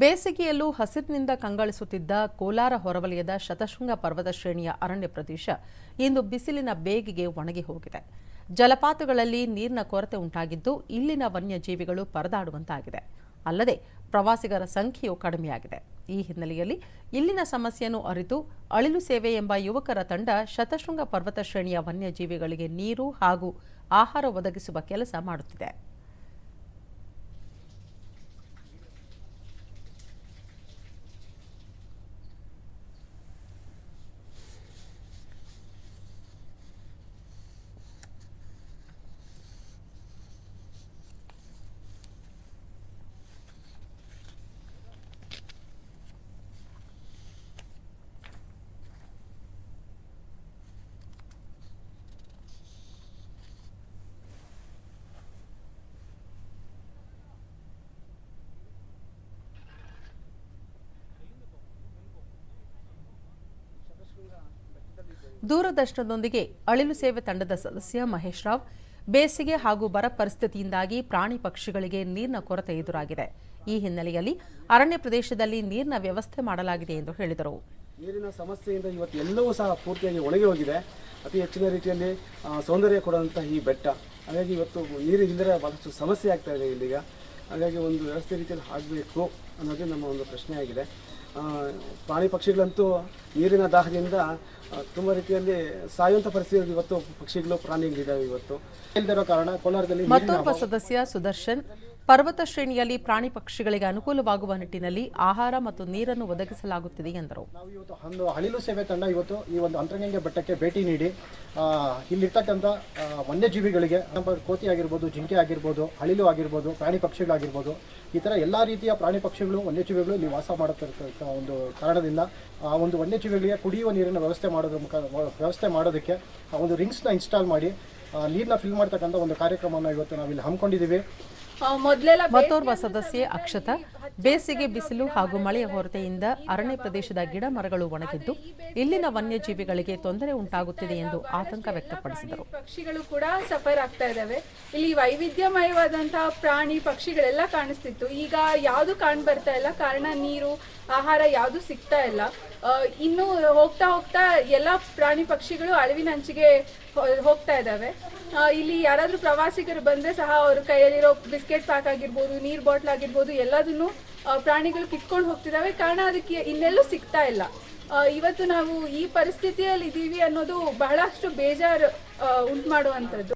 ಬೇಸಿಗೆಯಲ್ಲೂ ಹಸಿರಿನಿಂದ ಕಂಗೊಳಿಸುತ್ತಿದ್ದ ಕೋಲಾರ ಹೊರವಲಯದ ಶತಶೃಂಗ ಪರ್ವತ ಶ್ರೇಣಿಯ ಅರಣ್ಯ ಪ್ರದೇಶ ಇಂದು ಬಿಸಿಲಿನ ಬೇಗಿಗೆ ಒಣಗಿ ಹೋಗಿದೆ. ಜಲಪಾತಗಳಲ್ಲಿ ನೀರಿನ ಕೊರತೆ ಉಂಟಾಗಿದ್ದು ಇಲ್ಲಿನ ವನ್ಯಜೀವಿಗಳು ಪರದಾಡುವಂತಾಗಿದೆ. ಅಲ್ಲದೆ ಪ್ರವಾಸಿಗರ ಸಂಖ್ಯೆಯೂ ಕಡಿಮೆಯಾಗಿದೆ. ಈ ಹಿನ್ನೆಲೆಯಲ್ಲಿ ಇಲ್ಲಿನ ಸಮಸ್ಯೆಯನ್ನು ಅರಿತು ಅಳಿಲು ಸೇವೆ ಎಂಬ ಯುವಕರ ತಂಡ ಶತಶೃಂಗ ಪರ್ವತ ಶ್ರೇಣಿಯ ವನ್ಯಜೀವಿಗಳಿಗೆ ನೀರು ಹಾಗೂ ಆಹಾರ ಒದಗಿಸುವ ಕೆಲಸ ಮಾಡುತ್ತಿದೆ. ದೂರದರ್ಶನದೊಂದಿಗೆ ಅಳಿಲು ಸೇವೆ ತಂಡದ ಸದಸ್ಯ ಮಹೇಶ್ ರಾವ್, ಬೇಸಿಗೆ ಹಾಗೂ ಬರ ಪರಿಸ್ಥಿತಿಯಿಂದಾಗಿ ಪ್ರಾಣಿ ಪಕ್ಷಿಗಳಿಗೆ ನೀರಿನ ಕೊರತೆ ಎದುರಾಗಿದೆ. ಈ ಹಿನ್ನೆಲೆಯಲ್ಲಿ ಅರಣ್ಯ ಪ್ರದೇಶದಲ್ಲಿ ನೀರಿನ ವ್ಯವಸ್ಥೆ ಮಾಡಲಾಗಿದೆ ಎಂದು ಹೇಳಿದರು. ನೀರಿನ ಸಮಸ್ಯೆಯಿಂದ ಇವತ್ತು ಎಲ್ಲವೂ ಸಹ ಪೂರ್ತಿಯಾಗಿ ಒಣಗಿ ಹೋಗಿದೆ. ಅತಿ ಹೆಚ್ಚಿನ ರೀತಿಯಲ್ಲಿ ಸೌಂದರ್ಯ ಕೊಡುವಂತಹ ಈ ಬೆಟ್ಟ. ಹಾಗಾಗಿ ಇವತ್ತು ನೀರು ಇಲ್ಲದೆ ಬಹಳಷ್ಟು ಸಮಸ್ಯೆ ಆಗ್ತಾ ಇದೆ ಇಲ್ಲಿಗ. ಹಾಗಾಗಿ ಒಂದು ವ್ಯವಸ್ಥೆ ರೀತಿಯಲ್ಲಿ ಆಗಬೇಕು ಅನ್ನೋದೇ ನಮ್ಮ ಒಂದು ಪ್ರಶ್ನೆ ಆಗಿದೆ ಪ್ರಾಣಿ ಪಕ್ಷಿಗಳಂತೂ ನೀರಿನ ದಾಹದಿಂದ ತುಂಬ ರೀತಿಯಲ್ಲಿ ಸಾಯುವಂತ ಪರಿಸ್ಥಿತಿ ಇವತ್ತು ಪಕ್ಷಿಗಳು ಪ್ರಾಣಿಗಳಿದ್ದಾವೆ ಇವತ್ತು. ಇಲ್ಲದಿರೋ ಕಾರಣ ಕೋಲಾರದಲ್ಲಿ ಮತ್ತೊಬ್ಬ ಸದಸ್ಯ ಸುದರ್ಶನ್ ಪರ್ವತ ಶ್ರೇಣಿಯಲ್ಲಿ ಪ್ರಾಣಿ ಪಕ್ಷಿಗಳಿಗೆ ಅನುಕೂಲವಾಗುವ ನಿಟ್ಟಿನಲ್ಲಿ ಆಹಾರ ಮತ್ತು ನೀರನ್ನು ಒದಗಿಸಲಾಗುತ್ತಿದೆ ಎಂದರು. ನಾವು ಇವತ್ತು ಒಂದು ಅಳಿಲು ಸೇವೆ ತಂಡ ಇವತ್ತು ಈ ಒಂದು ಅಂತರಗಂಗೆ ಬೆಟ್ಟಕ್ಕೆ ಭೇಟಿ ನೀಡಿ ಇಲ್ಲಿರ್ತಕ್ಕಂಥ ವನ್ಯಜೀವಿಗಳಿಗೆ ಕೋತಿ ಆಗಿರ್ಬೋದು ಜಿಂಕೆ ಆಗಿರ್ಬೋದು ಅಳಿಲು ಆಗಿರ್ಬೋದು ಪ್ರಾಣಿ ಪಕ್ಷಿಗಳಾಗಿರ್ಬೋದು ಈ ಥರ ಎಲ್ಲ ರೀತಿಯ ಪ್ರಾಣಿ ಪಕ್ಷಿಗಳು ವನ್ಯಜೀವಿಗಳು ಇಲ್ಲಿ ವಾಸ ಮಾಡುತ್ತಿರ್ತಕ್ಕ ಒಂದು ಕಾರಣದಿಂದ ಆ ಒಂದು ವನ್ಯಜೀವಿಗಳಿಗೆ ಕುಡಿಯುವ ನೀರಿನ ವ್ಯವಸ್ಥೆ ಮಾಡೋದ್ರ ಮುಖ ವ್ಯವಸ್ಥೆ ಮಾಡೋದಕ್ಕೆ ಆ ಒಂದು ರಿಂಗ್ಸ್ನ ಇನ್ಸ್ಟಾಲ್ ಮಾಡಿ ನೀರ್ನ ನೀರನ್ನ ಫಿಲ್ ಮಾಡ್ತಕ್ಕಂಥ ಒಂದು ಕಾರ್ಯಕ್ರಮವನ್ನು ಇವತ್ತು ನಾವಿಲ್ಲಿ ಹಮ್ಮಿಕೊಂಡಿದ್ದೀವಿ. ಮೊದಲೆಲ್ಲ ಮತ್ತೋರ್ವ ಸದಸ್ಯೆ ಅಕ್ಷತಾ ಬೇಸಿಗೆ ಬಿಸಿಲು ಹಾಗೂ ಮಳೆಯ ಹೊರತೆಯಿಂದ ಅರಣ್ಯ ಪ್ರದೇಶದ ಗಿಡ ಮರಗಳು ಒಣಗಿದ್ದು ಇಲ್ಲಿನ ವನ್ಯಜೀವಿಗಳಿಗೆ ತೊಂದರೆ ಉಂಟಾಗುತ್ತಿದೆ ಎಂದು ಆತಂಕ ವ್ಯಕ್ತಪಡಿಸಿದರು. ಪಕ್ಷಿಗಳು ಕೂಡ ಸಫರ್ ಆಗ್ತಾ ಇದ್ದಾವೆ. ಇಲ್ಲಿ ವೈವಿಧ್ಯಮಯವಾದಂತಹ ಪ್ರಾಣಿ ಪಕ್ಷಿಗಳೆಲ್ಲ ಕಾಣಿಸ್ತಿತ್ತು. ಈಗ ಯಾವುದು ಕಾಣ್ ಬರ್ತಾ ಇಲ್ಲ. ಕಾರಣ ನೀರು ಆಹಾರ ಯಾವುದು ಸಿಗ್ತಾ ಇಲ್ಲ. ಇನ್ನು ಹೋಗ್ತಾ ಹೋಗ್ತಾ ಎಲ್ಲ ಪ್ರಾಣಿ ಪಕ್ಷಿಗಳು ಅಳಿವಿನ ಅಂಚಿಗೆ ಹೋಗ್ತಾ ಇದ್ದಾವೆ. ಇಲ್ಲಿ ಯಾರಾದ್ರೂ ಪ್ರವಾಸಿಗರು ಬಂದ್ರೆ ಸಹ ಅವ್ರ ಕೈಯಲ್ಲಿರೋ ಬಿಸ್ಕೆಟ್ ಪ್ಯಾಕ್ ಆಗಿರ್ಬೋದು, ನೀರ್ ಬಾಟ್ಲ್ ಆಗಿರ್ಬೋದು, ಎಲ್ಲದನ್ನು ಪ್ರಾಣಿಗಳು ಕಿತ್ಕೊಂಡು ಹೋಗ್ತಿದ್ದಾವೆ. ಕಾರಣ ಅದಕ್ಕೆ ಇನ್ನೆಲ್ಲೂ ಸಿಗ್ತಾ ಇಲ್ಲ. ಇವತ್ತು ನಾವು ಈ ಪರಿಸ್ಥಿತಿಯಲ್ಲಿ ಇದ್ದೀವಿ ಅನ್ನೋದು ಬಹಳಷ್ಟು ಬೇಜಾರು ಉಂಟು ಮಾಡುವಂಥದ್ದು.